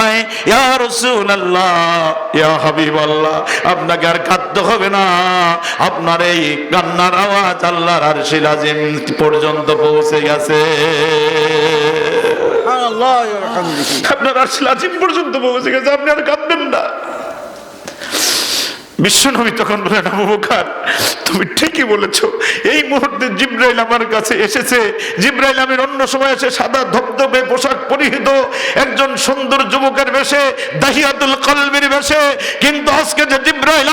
হয় ইয়া রাসূলুল্লাহ ইয়া হাবিবাল্লাহ আপনাকে আর কাঁদতে হবে না। আপনার এই কান্নার আওয়াজ আল্লাহর আর শিলাজিম পর্যন্ত পৌঁছে গেছে। আপনার আর শিলাজিম পর্যন্ত পৌঁছে গেছে আপনি আর কাঁদবেন না। বিশ্বনবী তখন বলেন আবু তুমি ঠিকই বলেছ। এই মুহূর্তে জিব্রাইল আমার কাছে এসেছে। জিব্রাইল আমির অন্য সময় এসে সাদা ধবধবে পোশাক পরিহিত একজন সুন্দর যুবকের বেশে, দাহিয়াতুল কলমের বেশে। কিন্তু আজকে যে জিব্রাইল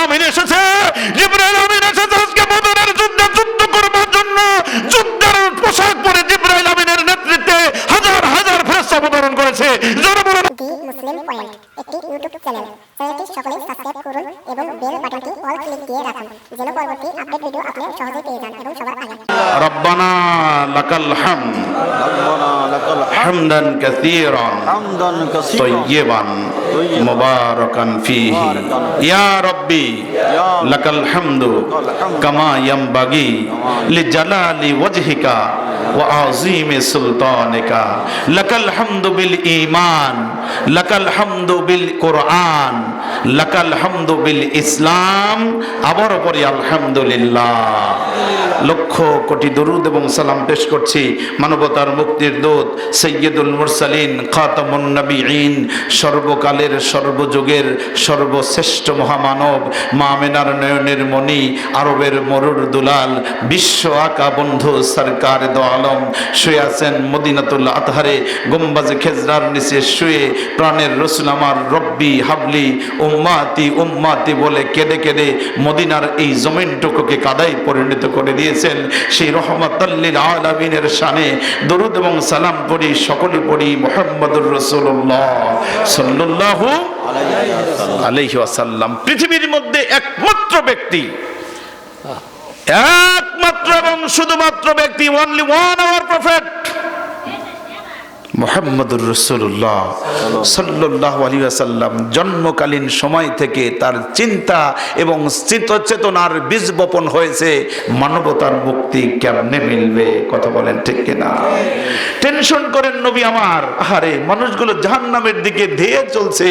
হামদান কাসীরান হামদান কাসীরান তাইয়িবান মুবারাকান ফীহি। ইয়া রাব্বি লাকাল হামদু কামা ইয়ামবাগি লিজালালি ওয়াজহিকা ওয়া আযীমি সুলতানিকা। লাকাল হামদু বিল ঈমান লাকাল হামদু বিল কোরআন লাকাল হামদু বিল ইসলাম আবার পরে আলহামদুলিল্লাহ। লক্ষ কোটি দরুদ এবং সালাম পেশ করছি। মানবতার মুক্তির দূত সৈয়দুল মুরসালিন খাতামুন নবীন সর্বকালের, সর্বযুগের, সর্বশ্রেষ্ঠ মহামানব মা মেনার নয়নের মণি, আরবের মরুর দুলাল, বিশ্ব আকা বন্ধু সরকার দো আলম। শুয়ে আছেন মদিনাতুল আতহারে, গম্বাজে খেজরার নিচে শুয়ে প্রাণের রসুল আমার রব্বি হাবলি, উম্মাতি উম্মাতি বলে কেঁদে কেঁদে মদিনার এই জমিনটুকুকে কাদাই পরিণত করে দিয়েছেন। সেই রহমতাল্লিল আলমিনের শানে দরুদ এবং সালাম পড়ি, সকলে পড়ি মোহাম্মদুর রসুল্লাহ সাল্লাল্লাহু আলাইহি ওয়াসাল্লাম। পৃথিবীর মধ্যে একমাত্র ব্যক্তি, একমাত্র এবং শুধুমাত্র ব্যক্তি ওনলি ওয়ান আওয়ার প্রফেট মোহাম্মদুর রসুল্লাহ সাল্লাহ আলী আসাল্লাম জন্মকালীন সময় থেকে তার চিন্তা এবং চেতনার বীজ বপন হয়েছে। মানবতার মুক্তি কেমনে মিলবে? কথা বলেন ঠিক কিনা? টেনশন করেন নবী আমার। আহারে, মানুষগুলো জাহান্নামের দিকে ধেয়ে চলছে।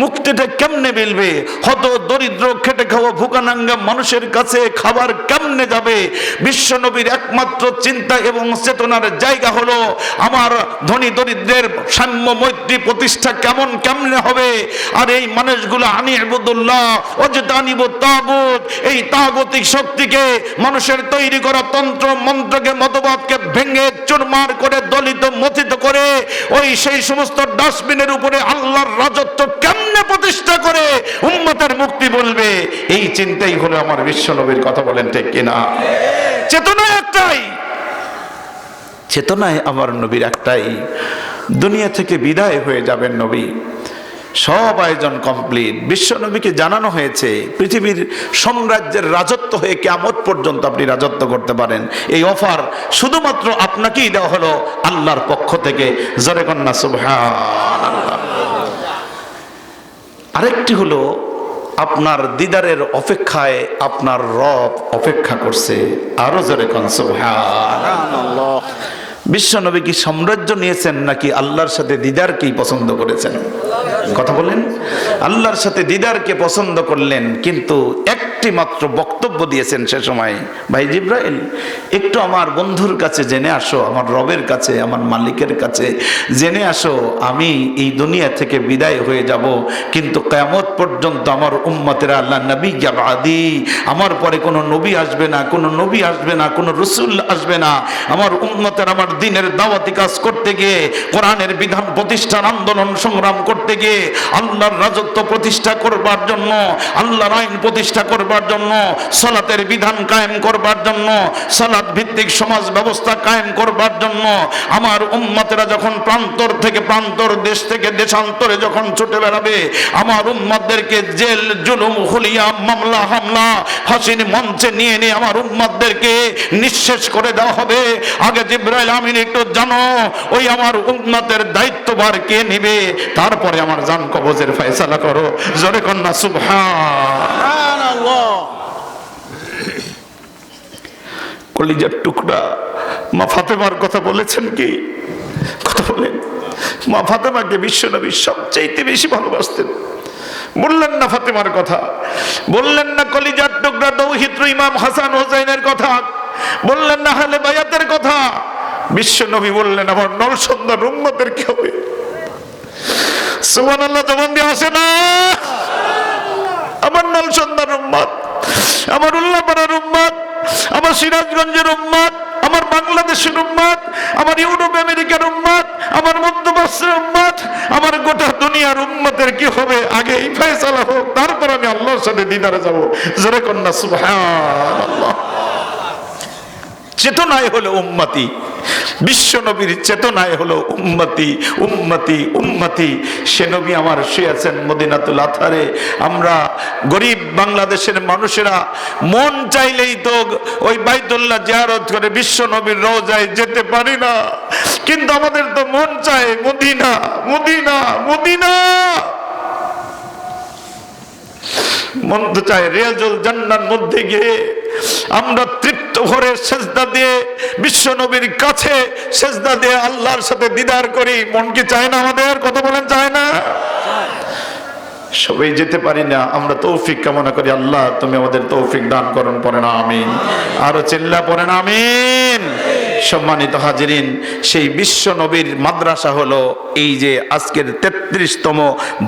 মুক্তিটা কেমনে মিলবে? হত দরিদ্র, খেটে খাওয়া ভুকানাঙ্গা মানুষের কাছে খাবার কেমনে যাবে? বিশ্ব নবীর একমাত্র চিন্তা এবং চেতনার জায়গা হলো আমার ধনী দরিদ্রের সাম্য মৈত্রী প্রতিষ্ঠা কেমন কেমনে হবে? আর এই মানুষগুলো আনি আবুদুল্লাহ অজেতানিব তাগুত এই তাগতিক শক্তিকে মানুষের তৈরি করা তন্ত্র মন্ত্রকে মতবাদকে ভেঙে চুরমার করে, দলিত, মথিত করে, ওই সেই সমস্ত ডাস্টবিনের উপরে আল্লাহর রাজত্ব কেমনে প্রতিষ্ঠা করে? উম্মতের মুক্তি বলবে। এই চিন্তাই হলো আমার বিশ্ব নবীর কথা বলেন ঠিক কিনা? চেতনা একটাই চেতনায় আমার নবীর একটাই। দুনিয়া থেকে বিদায় হয়ে যাবেন নবী। সব আয়োজন কমপ্লিট। বিশ্ব নবীকে জানানো হয়েছে, পৃথিবীর সাম্রাজ্যের রাজত্ব হয়ে কেমত পর্যন্ত আপনি রাজত্ব করতে পারেন। এই অফার শুধুমাত্র আপনাকেই দেওয়া হলো আল্লাহর পক্ষ থেকে। জরে কন্যা, সুবহান। আরেকটি হলো আপনার দিদারের অপেক্ষায় আপনার রব অপেক্ষা করছে। আরও জোরে বিশ্ব নবী বিশ্বনবী কি সাম্রাজ্য নিয়েছেন নাকি আল্লাহর সাথে দিদারকেই পছন্দ করেছেন? কথা বলেন আল্লাহর সাথে দিদারকে পছন্দ করলেন, কিন্তু একটি মাত্র বক্তব্য দিয়েছেন সে সময়, ভাই জিব্রাইল, একটু আমার বন্ধুর কাছে জেনে আসো, আমার রবের কাছে, আমার মালিকের কাছে, জেনে আসো, আমি এই দুনিয়া থেকে বিদায় হয়ে যাব, কিন্তু কেমত পর্যন্ত আমার উম্মতেরা আল্লাহ নবী আদি আমার পরে কোনো নবী আসবে না, কোনো নবী আসবে না, কোনো রসুল আসবে না, আমার উম্মতের, আমার দিনের দাওয়াতি কাজ করতে গিয়ে কোরআনের বিধান প্রতিষ্ঠান আন্দোলন সংগ্রাম করতে গিয়ে আল্লাহর রাজত্ব প্রতিষ্ঠা করবার জন্য, আল্লাহর আইন প্রতিষ্ঠা করবার জন্য, সালাতের বিধান কায়েম করবার জন্য, সালাত ভিত্তিক সমাজ ব্যবস্থা কায়েম করবার জন্য, আমার উম্মতেরা যখন প্রান্তর থেকে প্রান্তর দেশ থেকে দেশান্তরে যখন ছুটে বেড়াবে, আমার উম্মতদেরকে জেল, জুলুম হুলিয়া মামলা, হামলা, ফাঁসির মঞ্চে নিয়ে নিয়ে আমার উম্মতদেরকে নিঃশেষ করে দেওয়া হবে। আগে জিব্রাইল আমিন একটু জানো, ওই আমার উম্মতের দায়িত্বভার কে নিবে? তারপরে আমার জান কবজের ফয়সালা করো। জোরে কন্যা সুবহান সুবহানাল্লাহ। কলিজার টুকরা। মা ফাতেমার কথা বলেছেন কি? কথা বলেন। মা ফাতেমাকে বিশ্বনবী সবচাইতে বেশি ভালোবাসতেন। বললেন না ফাতেমার কথা। বললেন না কলিজার টুকরা দৌহিত্র ইমাম হাসান হোসাইনের কথা। বললেন না হালে বায়াতের কথা। বিশ্ব নবী বললেন, আমার নরসন্দার উম্মতের কি হবে সুমান আমার নলসন্দার উম্মত, আমার বাংলাদেশের উম্মত, আমার ইউরোপ আমেরিকার উম্মত, আমার মধ্যপ্রাচ্যের উম্মত, আমার গোটা দুনিয়ার উম্মতের কি হবে? আগে এই ফয়সালা হোক, তারপর আমি আল্লাহর সাথে দিদারে যাব। জোরে কন্যা, সুবহানাল্লাহ। চেতনায় হলো উম্মতি। বিশ্ব নবীর চেতনায় হলো উম্মতি উম্মতি উম্মতি। সে নবী আমার শুয়েছেন মদিনাতুল আথারে। আমরা গরিব বাংলাদেশের মানুষেরা মন চাইলেই তো ওই বাইতুল্লাহ জিয়ারত করে বিশ্ব নবীর রোজায় যেতে পারি না। কিন্তু আমাদের তো মন চায় মদিনা মদিনা মদিনা। রেজল জান্নার মধ্যে গিয়ে। আমরা তৃপ্ত ভরে সেজদা দিয়ে বিশ্ব নবীর কাছে সেজদা দিয়ে আল্লাহর সাথে দিদার করি। মন কি চায় না আমাদের? কথা বলেন, চায় না? সবাই যেতে পারি না। আমরা তৌফিক কামনা করি। আল্লাহ, তুমি আমাদের তৌফিক দান করুন পরে না আমি আরও চিল্লা পরে না, আমিন। সম্মানিত হাজিরিন, সেই বিশ্ব নবীর মাদ্রাসা হলো এই যে আজকের তেত্রিশতম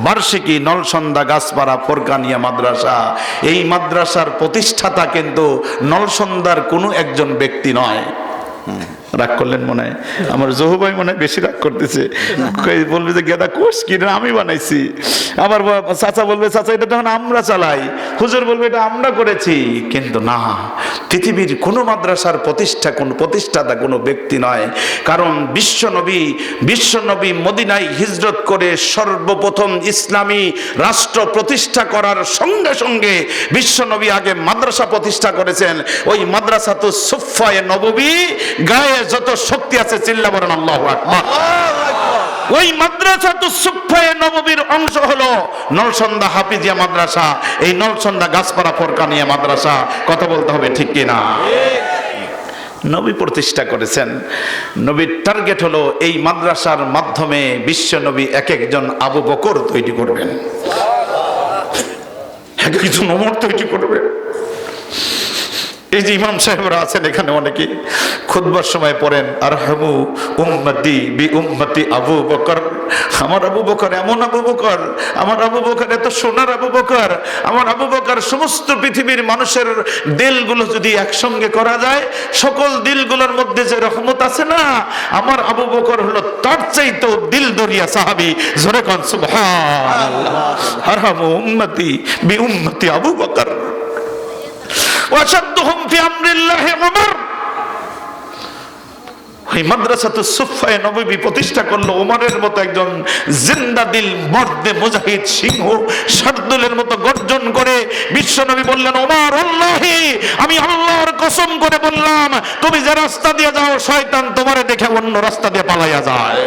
বার্ষিকী নলসন্দা গাছপাড়া ফোরকানিয়া মাদ্রাসা। এই মাদ্রাসার প্রতিষ্ঠাতা কিন্তু নলসন্দার কোনো একজন ব্যক্তি নয়। রাগ করলেন মনে হয়। আমার জহু ভাই মনে হয় বেশি রাগ করতেছে। বলবে যে, গেদা কোর্স কি? না আমি বানাইছি। আবার চাচা বলবে, চাচা, এটা তখন আমরা চালাই, হুজুর বলবে, এটা আমরা করেছি। কিন্তু না, পৃথিবীর কোনো মাদ্রাসার প্রতিষ্ঠা, কোন প্রতিষ্ঠাতা কোনো ব্যক্তি নয়। কারণ বিশ্বনবী বিশ্বনবী মদিনায় হিজরত করে সর্বপ্রথম ইসলামী রাষ্ট্র প্রতিষ্ঠা করার সঙ্গে সঙ্গে বিশ্বনবী আগে মাদ্রাসা প্রতিষ্ঠা করেছেন। ওই মাদ্রাসা তো সুফায়ে নববী গায়ে যত শক্তি আছে চিল্লা বলেন আল্লাহু আকবার। ওই মাদ্রাসা তো সুফায়ে নববীর অংশ হলো নলসন্দা হাফিজিয়া মাদ্রাসা। এই নলসন্দা গাছপাড়া ফরকানিয়া মাদ্রাসা। কথা বলতে হবে ঠিক কিনা? নবী প্রতিষ্ঠা করেছেন। নবীর টার্গেট হলো এই মাদ্রাসার মাধ্যমে বিশ্ব নবী এক একজন আবু বকর তৈরি করবেন। এক একজন অমর তৈরি করবেন। এই যে ইমাম সাহেবরা আছেন এখানে অনেকে খুদবার সময় পড়েন আর হামু উম্মতি বি উম্মতি আবু বকর। আমার আবু বকর এমন আবু বকর, আমার আবু বকর এত সোনার আবু বকর, আমার আবু বকর সমস্ত পৃথিবীর মানুষের দিলগুলো যদি একসঙ্গে করা যায়, সকল দিলগুলোর মধ্যে যে রহমত আছে না, আমার আবু বকর হলো তার চাইতেও দিল দরিয়া সাহাবি। জোরে কন, সুবহানাল্লাহ। আরহামু উম্মতি বি উম্মতি আবু বকর। সুফায়ে প্রতিষ্ঠা করল ওমরের মতো একজন জিন্দা দিল, মর্দে মুজাহিদ সিংহ মতো গর্জন করে বললেন আমি আল্লাহর কসম করে বললাম, তুমি যে রাস্তা দিয়ে যাও, শয়তান তোমারে দেখে অন্য রাস্তা দিয়ে পালাইয়া যায়।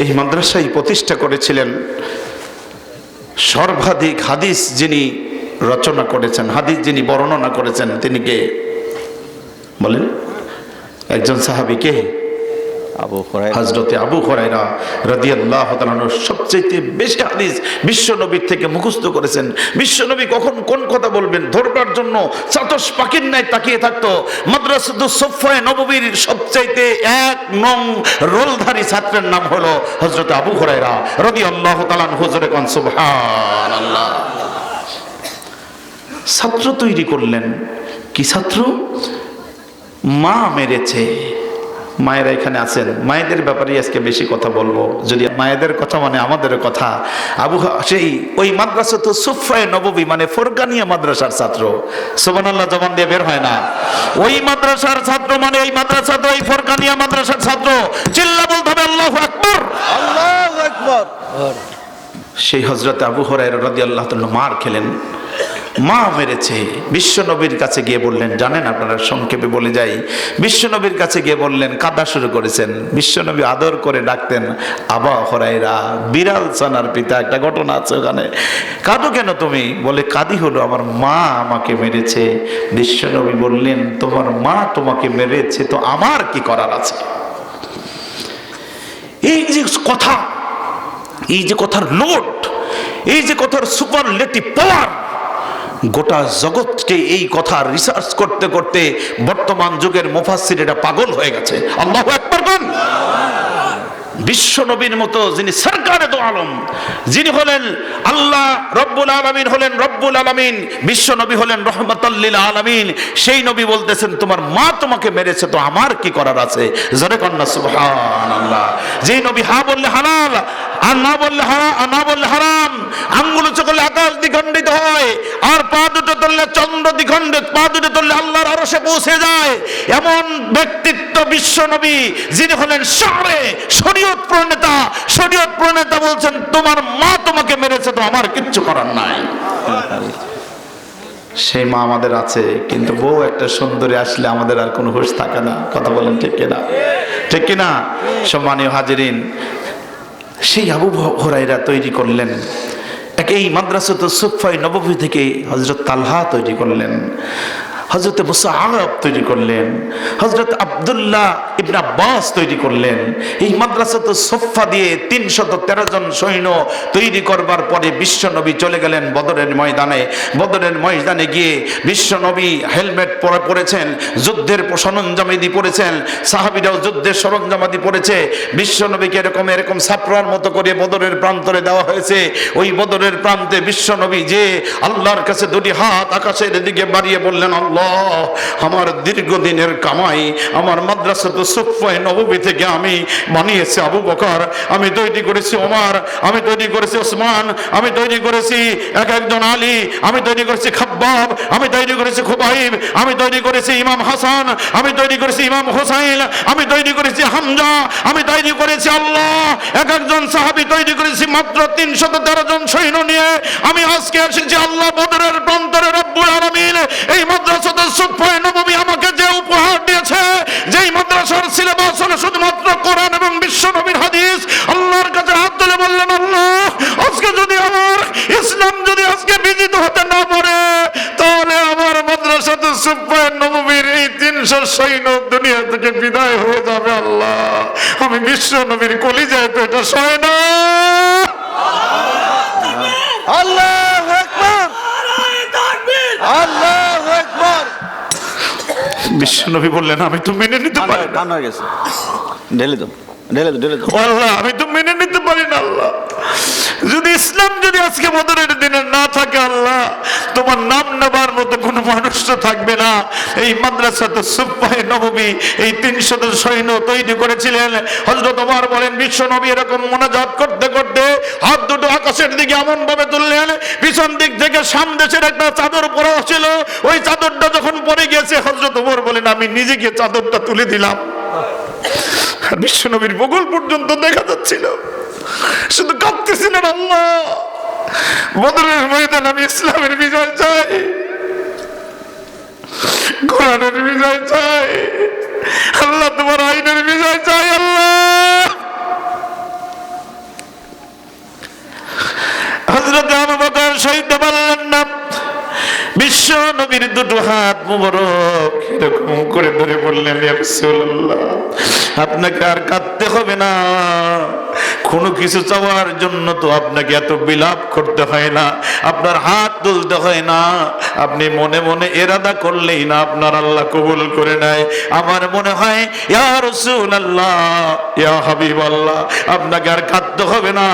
এই মাদ্রাসায় প্রতিষ্ঠা করেছিলেন সর্বাধিক হাদিস যিনি রচনা করেছেন, হাদিস যিনি বর্ণনা করেছেন, তিনি কে? বলেন। একজন সাহাবি কে? আবু হজরতে আবু হরাইরা রাদিয়াল্লাহু তাআলার সবচেয়ে বেশি হাদিস বিশ্ব থেকে মুখস্থ করেছেন। বিশ্ব নবী কখন কোন কথা বলবেন? ধরবার জন্য চাতস পাখির ন্যায় তাকিয়ে থাকতো। মাদ্রাসাতুস সুফায়ে নববীর সবচাইতে এক নং রোলধারী ছাত্রের নাম হলো হজরত আবু হরাইরা রাদিয়াল্লাহু তাআলা হুজুরে কোন, সুবহানাল্লাহ। ছাত্র তৈরি করলেন। কি ছাত্র? মা মেরেছে। মায়েরা এখানে আছেন। মায়েদের ব্যাপারে আজকে বেশি কথা বলব। যদি মায়েদের কথা মানে আমাদের কথা আবু সেই ওই মাদ্রাসা তো সুফায় নববী মানে ফোরকানিয়া মাদ্রাসার ছাত্র। সোবানাল্লাহ জবান দিয়ে বের হয় না। ওই মাদ্রাসার ছাত্র মানে এই মাদ্রাসা তো ওই ফোরকানিয়া মাদ্রাসার ছাত্র। চিল্লা বলতে হবে আল্লাহ আকবর! আল্লাহু আকবার। সেই হজরত আবু হরাই রাদি আল্লাহ মার খেলেন। মা মেরেছে। বিশ্বনবীর কাছে গিয়ে বললেন, জানেন আপনারা সংক্ষেপে বলে যাই, বিশ্বনবীর কাছে গিয়ে বললেন, কাদা শুরু করেছেন। বিশ্বনবী আদর করে ডাকতেন, আবা হরাইরা বিড়াল সানার পিতা, একটা ঘটনা আছে ওখানে। কাঁদো কেন তুমি? বলে, কাঁদি হলো, আমার মা আমাকে মেরেছে। বিশ্বনবী বললেন, তোমার মা তোমাকে মেরেছে, তো আমার কি করার আছে? এই যে কথা, এই যে কথার লোড এই যে কথার সুপার সুপারলেটিভ পাওয়ার গোটা জগৎকে এই কথা রিসার্চ করতে করতে বর্তমান যুগের মুফাসসির এটা পাগল হয়ে গেছে। আল্লাহ একবার বল বিশ্ব নবীর মতো যিনি সরকারে আলম, যিনি হলেন আল্লাহ রব্বুল আলমিন হলেন রব্বুল আলমিন বিশ্ব নবী হলেন রহমতাল্লিল আলমিন, সেই নবী বলতেছেন, তোমার মা তোমাকে মেরেছে, তো আমার কি করার আছে? জরে কন্যা আল্লাহ যেই নবী হা বললে হালাল আর না বললে হারা আর না বললে হারাম। আঙ্গুল চকলে আকাশ দ্বিখণ্ডিত হয়, আর পা দুটো তুললে চন্দ্র দ্বিখণ্ডিত, পা দুটো তুললে আল্লাহর আরশে পৌঁছে যায়। এমন ব্যক্তিত্ব বিশ্ব নবী, যিনি হলেন সারে শরীয়ত প্রণেতা। শরীয়ত প্রণেতা বলছেন, তোমার মা তোমাকে মেরেছে তো আমার কিচ্ছু করার নাই। সেই মা আমাদের আছে, কিন্তু বউ একটা সুন্দরী আসলে আমাদের আর কোনো হুঁশ থাকে না। কথা বলেন ঠিক কিনা? ঠিক কিনা? সম্মানীয় হাজিরিন সেই আবু হরাইরা তৈরি করলেন। এক এই মাদ্রাসা মাদ্রাসাত সুফাই নবমী থেকে হজরত তালহা তৈরি করলেন। হজরত মুসা আরব তৈরি করলেন হজরত আবদুল্লাহ ইবনা আব্বাস তৈরি করলেন। এই মাদ্রাসাত সোফা দিয়ে তিনশত তেরো জন সৈন্য তৈরি করবার পরে বিশ্বনবী চলে গেলেন বদরের ময়দানে। বদরের ময়দানে গিয়ে বিশ্বনবী হেলমেট পরে পরেছেন, যুদ্ধের সরঞ্জামাদি পরেছেন, সাহাবিরাও যুদ্ধের সরঞ্জামাদি পড়েছে বিশ্বনবীকে এরকম এরকম সাপড়ার মতো করে বদরের প্রান্তরে দেওয়া হয়েছে। ওই বদরের প্রান্তে বিশ্বনবী যে আল্লাহর কাছে দুটি হাত আকাশের দিকে বাড়িয়ে বললেন, আল্লাহ আমার দীর্ঘদিনের কামাই আমার মাদ্রাসা তো সুফাই নবী থেকে আমি বানিয়েছি আবু বকর আমি তৈরি করেছি ওমার আমি তৈরি করেছি ওসমান আমি তৈরি করেছি এক একজন আলী আমি তৈরি করেছি খাব্বাব আমি তৈরি করেছি খুবাইব আমি তৈরি করেছি ইমাম হাসান আমি তৈরি করেছি ইমাম হোসাইন আমি তৈরি করেছি হামজা আমি তৈরি করেছি আল্লাহ এক একজন সাহাবি তৈরি করেছি মাত্র তিনশত তেরো জন সৈন্য নিয়ে আমি আজকে এসেছি আল্লাহ বদরের প্রান্তরে রব্বুল আলামিন এই মাদ্রাসাতে সুফায় নবী আমাকে যে উপহার দিয়েছে, যেই মাদ্রাসার সিলেবাস হলো শুধুমাত্র কোরআন এবং বিশ্ব নবীর হাদিস, আল্লাহর কাছে হাত তুলে বললেন, আল্লাহ, আজকে যদি আমার ইসলাম যদি আজকে বিজিত হতে না পারে, তাহলে আমার মাদ্রাসাতে সুফায় নবীর এই তিনশো সৈন্য দুনিয়া থেকে বিদায় হয়ে যাবে, আল্লাহ। আমি বিশ্ব নবীর কলিজায় তো এটা সয় না। আল্লাহ একবার আল্লাহ একবার বিশ্ব নবী বললেন আমি তো মেনে নিতে পারি না। হয়ে গেছে। ঢেলে দাও ঢেলে দাও ঢেলে দাও। আল্লাহ আমি তো মেনে নিতে পারি না আল্লাহ। যদি ইসলাম যদি আজকে বদরের দিনে না থাকে আল্লাহ তোমার নাম নেবার মতো কোনো মানুষ তো থাকবে না এই মাদ্রাসা তো সুপাই নবমী এই তিনশত সৈন্য তৈরি করেছিলেন। হজরত ওমর বলেন, বিশ্ব নবী এরকম মোনাজাত করতে করতে হাত দুটো আকাশের দিকে এমন ভাবে তুললেন, পিছন দিক থেকে সামদেশের একটা চাদর পরা ছিল ওই চাদরটা যখন পরে গেছে হজরত ওমর বলেন, আমি নিজে গিয়ে চাদরটা তুলে দিলাম। বিশ্বনবীর বগল পর্যন্ত দেখা যাচ্ছিল। শুধু কাঁদতেছিলেন আল্লাহ। বদরের ময়দান আমি ইসলামের বিজয় চাই। কোরআনের বিজয় চাই। আল্লাহ, তোমার আইনের বিজয় চাই, আল্লাহ। আবু বকর পারলেন না, বিশ্ব নবীর দুটো হাত মুবারক এরকম করে ধরে বললেন আপনাকে আর কাঁদতে হবে না। কোনো কিছু চাওয়ার জন্য তো আপনাকে এত বিলাপ করতে হয় না। আপনার হাত তুলতে হয় না। আপনি মনে মনে এরাদা করলেই না আপনার আল্লাহ কবুল করে নেয়। আমার মনে হয় ইয়া রাসূলুল্লাহ ইয়া হাবিবাল্লাহ আপনাকে আর কাঁদতে হবে না।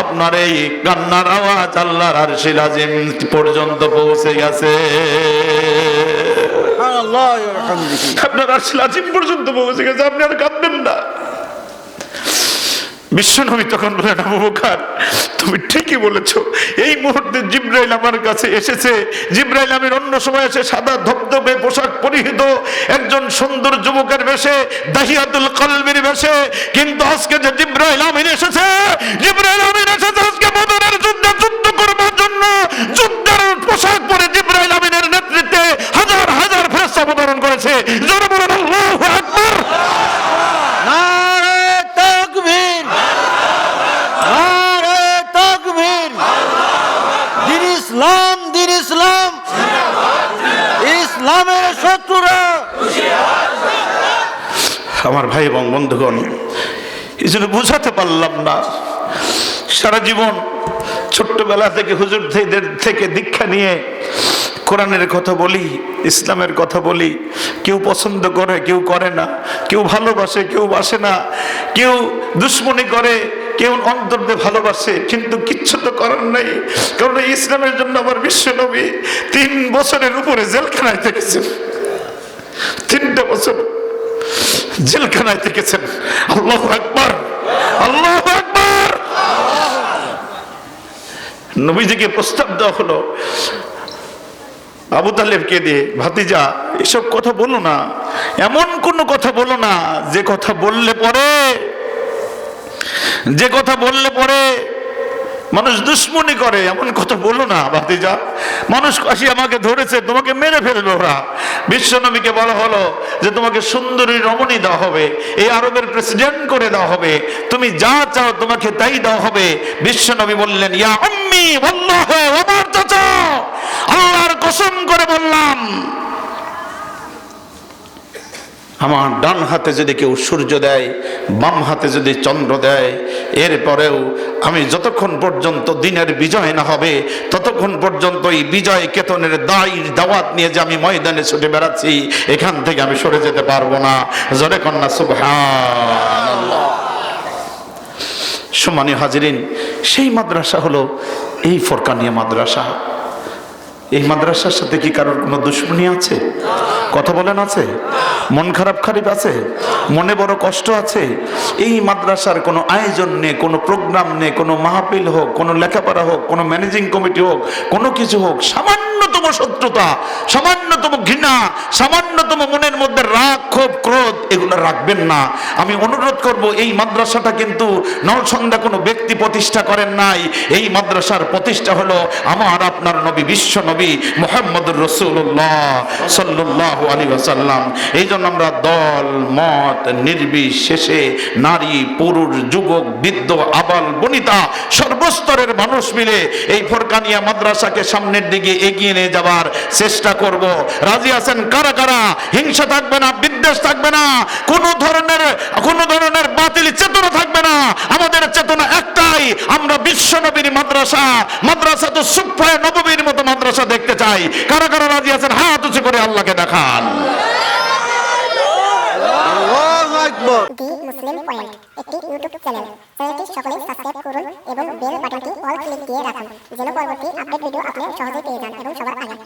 আপনার এই কান্নার আওয়াজ আল্লাহর আরশিল আজিম পর্যন্ত পৌঁছে গেছে। আল্লাহ আপনার আর আজিম পর্যন্ত পৌঁছে গেছে আপনি আর কাঁদবেন না। বিশ্বনবী তখন বললেন আবুবকার তুমি ঠিকই বলেছ। এই মুহূর্তে জিব্রাইল আমার কাছে এসেছে। জিব্রাইল আমির অন্য সময় এসে সাদা ধবধবে পোশাক পরিহিত একজন সুন্দর যুবকের বেশে, দাহিয়াতুল কলমের বেশে। কিন্তু আজকে যে জিব্রাইল আমির এসেছে আমার ভাই এবং বন্ধুগণ, এই জন্য বুঝাতে পারলাম না। সারা জীবন ছোট্টবেলা থেকে হুজুরদের থেকে দীক্ষা নিয়ে কোরআনের কথা বলি, ইসলামের কথা বলি। কেউ পছন্দ করে, কেউ করে না। কেউ ভালোবাসে, কেউ বাসে না। কেউ দুশ্মনী করে, কেউ অন্তর দিয়ে ভালোবাসে, কিন্তু কিচ্ছু তো করার নাই। কারণ ইসলামের জন্য আমার বিশ্বনবী তিন বছরের উপরে জেলখানায় থেকেছেন। তিনটা বছর। জেলখানায় থেকেছেন আল্লাহ আকবার আল্লাহ আকবার। নবীজিকে প্রস্তাব দেওয়া হলো, আবু তালেবকে দিয়ে, ভাতিজা, এসব কথা বলো না, এমন কোনো কথা বলো না, যে কথা বললে পরে, যে কথা বললে পরে মানুষ দুশ্মনী করে, এমন কথা বলো না, ভাতিজা। মানুষ আসি আমাকে ধরেছে, তোমাকে মেরে ফেলবে ওরা। বিশ্বনবীকে বলা হলো যে, তোমাকে সুন্দরী রমণী দেওয়া হবে, এই আরবের প্রেসিডেন্ট করে দেওয়া হবে, তুমি যা চাও তোমাকে তাই দেওয়া হবে। বিশ্বনবী বললেন, ইয়া আম্মি বল্লাহ আমার চাচা আল্লাহর কসম করে বললাম আমার ডান হাতে যদি কেউ সূর্য দেয়, বাম হাতে যদি চন্দ্র দেয়, এরপরেও আমি যতক্ষণ পর্যন্ত দিনের বিজয় না হবে, ততক্ষণ পর্যন্ত এই বিজয় কেতনের দায় দাওয়াত নিয়ে যে আমি ময়দানে ছুটে বেড়াচ্ছি, এখান থেকে আমি সরে যেতে পারব না। জরে কন্যা সুবহান সমানি হাজিরিন, সেই মাদ্রাসা হলো এই ফরকানিয়া মাদ্রাসা। এই মাদ্রাসার সাথে কি কারোর কোনো দুশ্মনী আছে? কথা বলেন আছে? মন খারাপ খারিপ আছে? মনে বড় কষ্ট আছে? এই মাদ্রাসার কোনো আয়োজন নেই, কোনো প্রোগ্রাম নেই, কোনো মাহফিল হোক, কোনো লেখাপড়া হোক, কোনো ম্যানেজিং কমিটি হোক, কোনো কিছু হোক, সামান্যতম শত্রুতা, সামান্যতম ঘৃণা, সামান্যতম মনের মধ্যে রাগ, ক্ষোভ, ক্রোধ, এগুলো রাখবেন না। আমি অনুরোধ করব, এই মাদ্রাসাটা কিন্তু নরসন্দা কোনো ব্যক্তি প্রতিষ্ঠা করেন নাই। এই মাদ্রাসার প্রতিষ্ঠা হলো আমার আপনার নবী, বিশ্ব নবী মোহাম্মদুর রসুল্লাহ সাল্লাহ আলী আসাল্লাম এই জন্য আমরা দল, মত, নির্বিশেষে নারী, পুরুষ, যুবক, বৃদ্ধ, আবাল, বনিতা, সর্বস্তরের মানুষ মিলে এই ফরকানিয়া মাদ্রাসাকে সামনের দিকে এগিয়ে নিয়ে যাবার চেষ্টা করব। রাজি আছেন কারা কারা? হিংসা থাকবে না, বিদ্বেষ থাকবে না, কোনো ধরনের কোনো ধরনের বাতিল চেতনা থাকবে না। আমাদের চেতনা একটাই আমরা বিশ্ব নবীর মাদ্রাসা মাদ্রাসা তো সুফায় নববীর মতো মাদ্রাসা দেখতে চাই। কারা কারা রাজি আছেন? হাত উঁচু করে আল্লাহকে দেখান। দি মুসলিম পয়েন্ট একটি ইউটিউব চ্যানেল। চ্যানেলটি সকলেই সাবস্ক্রাইব করুন এবং বেল বাটনটি অল ক্লিক দিয়ে রাখুন যেন পরবর্তী আপডেট ভিডিও আপনি সহজেই পেয়ে যান এবং সবার